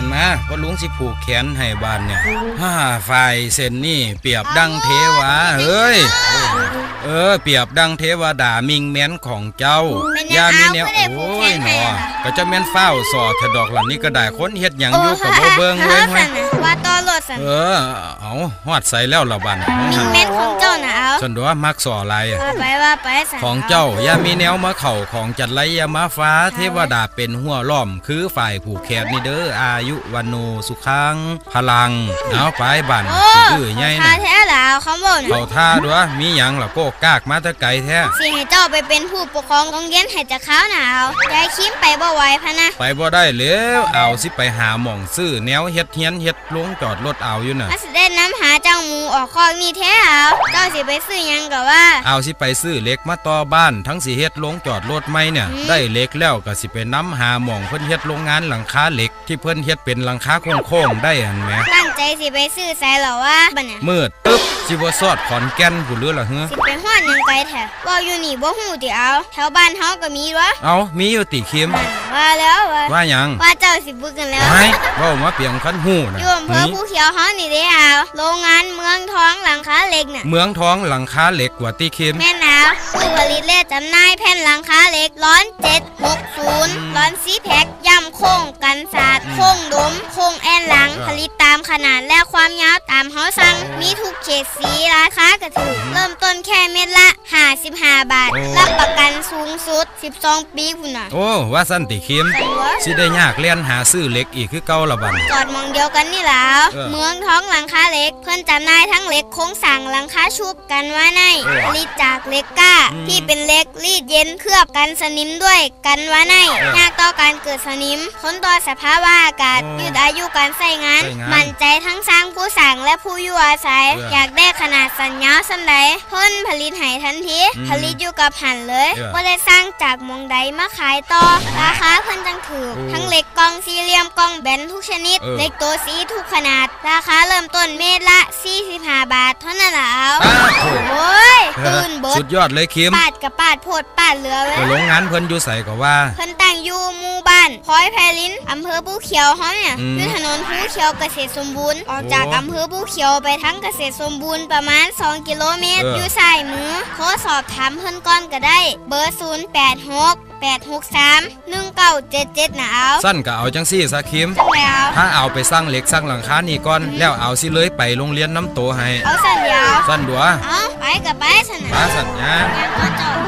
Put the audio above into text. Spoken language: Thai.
นมาเพราะลุงสิผูกแขนให้บ้านเนี่ยฮ่าฝ่ายเส้นนี่เปรียบดังเทวาเฮ้ย เออ เปรียบดังเทวดามิงแม้นของเจ้าเป็นยังมีแนวเอาคือได้ผูกโอ้แขยนหนให้อล่ะก็จะแม่นเฝ้าสอเถอะดอกหลันนี่ก็ได้คนเฮ็ดหยังอยู่กับบ่เบิ่งเอเว้อยเว้สัยนน่ะว่าต่อรถสันเออเอาฮอดใส่แล้วละบัดมิงแม่นของเจ้าน่ะเอาฉันว่ามักสออะไรว่าไปว่าไปสันของเจ้าอย่ามีแนวมาเข่าของจัดไรอยามาฟ้าเทวดาเป็นหัวล้อมคือฝ่ายผูกแขนนี่เด้ออายุวันโนสุขังพลังเอาไปบันโอ้สิดื้อใหญ่ทาน่ะ แท้ล่ะเอาคำบอกน่ะเขาท่าด้วยมีหยังล่ะโกกากมาแตะไกลแท้ สิให้เจ้าไปเป็นผู้ปกครองโรงเรียนให้จะข้าวหนาวย้ายคิมไปบ่ไหวพะนะ ไปบ่ได้แล้วเอาสิไปหาหม่องซื้อแนวเฮ็ดเฮียนเฮ็ดลงจอดรถเอาอยู่น่ะ มาสิได้น้ำหาเจ้าหมูออกคอกนี่แท้เอาเจ้าสิไปซื้อหยังก็ว่า เอาสิไปซื้อเหล็กมาต่อบ้าน ทั้งสิเฮ็ดลงจอดรถไหมเนี่ย อืม ได้เหล็กแล้วก็สิไปนํหาหม่องเพิ่นเฮ็ดโรงงานหลังคาเหล็ก ที่เพิ่นเฮ็ดเป็นหลังคาโค้งๆได้หั่นแหมตั้งใจสิไปซื้อใส่เหรอวะบัดน่ะมืดตึ๊บ สิบ่ซอดขอนแก่นผู้เรือล่ะเฮ้อสิไปฮอดหยังไกลแท้ว่าอยู่นี่บ่ฮู้ติเอา แถวบ้านเฮาก็มีวะเอามีอยู่ติเข็มว่าแล้วว่าว่าหยังว่าเจ้าสิบึกกันแล้วไห้เว้ามาเปียงคันหูน่ะอยู่อำเภอนี่ภูเขียวเฮานี่เด้เอาโรงงานเมืองทองหลังคาเหล็กน่ะเมืองท้องหลังคาเหล็กว่าติเข็มแม่นาวผู้ผลิตและจำหน่ายแผ่นหลังคาเหล็กร้อนเจ็ดหกศูนย์ร้อนซีแพ็กย่ำโค้งกันศาสตร์โค้งดมโค้งแอนหลัง ผลิตตามขนาดและความยาวตามเฮาสั่งมีทุกเฉดสีราคากระถือเริ่มต้นแค่เม็ดละ 55 บาท รับประกันสูงสุด 12ปีพุ่นน่ะ โอ้ว่าสั้นติเข็มใส่หัวสิได้ยากเลียนหาซื้อเหล็กอีกคือเก่าละบัดจอดมองเดียวกันนี่แหล้วเออเมืองท้องหลังคาเหล็ก เพื่อนจำหน่ายทั้งเหล็กโครงสั่งหลังคาชุบกันไว่าในเออผลิตจากเหล็กก้าอืมที่เป็นเหล็กรีดเย็นเคลือบกันสนิมด้วยกันไว่าในเออยากต่อการเกิดสนิมทนต่อสภาวะอากาศโอ้ยืดอายุการใช้งานใช้งาน มั่นใจทั้งสร้างผู้สั่งและผู้อยู่อาศัยเอออยากได้ขนาดสัญญาสันใดเพิ่นผลิตให้ทันทีอืมผลิตอยู่กับหันเลยเออว่าได้สร้างจากหมองใดมาขายต่อ ราคาเพิ่นจังถือโอ้ทั้งเหล็กกล่องสี่เหลี่ยมกล่องแบนทุกชนิดเออเหล็กตัวสีทุกขนาด ราคาเริ่มต้นเม็ดละ45บาทเท่านั้นล่ะเอาอ้าวโถ่โอ้ยตื่ นเบิสุดดยอดเลยเข็มปาดกับปาดโพดปาดเหลือไว้ไปโรงงานเพิ่นอยู่ใส่ก็ว่า เพิ่นตั้งอยู่หมู่บ้านพลอยไพลินอำเภอภูเขียวเฮาเนี่ยอืมอยู่ถนนภูเขียวเกษตรสมบูรณ์ออกจากโอ้อำเภอภูเขียวไปทั้งเกษตรสมบูรณ์ประมาณ 2 กิโลเมตรเออออยู่ซ้ายมือโทรสอบถามเพิ่นก่อนก็ได้ เบอร์ 086 863 1977นะเอาสั้นก็เอาจังซี่ซะเข็มจังแล้วถ้าเอาไปสร้างเหล็กสร้างหลังคานี่ก่อนแล้วเอาสิเลยไปโรงเรียนน้ำโตให้เอาสัญญาสั้นดัวเอา ไปกับไปสน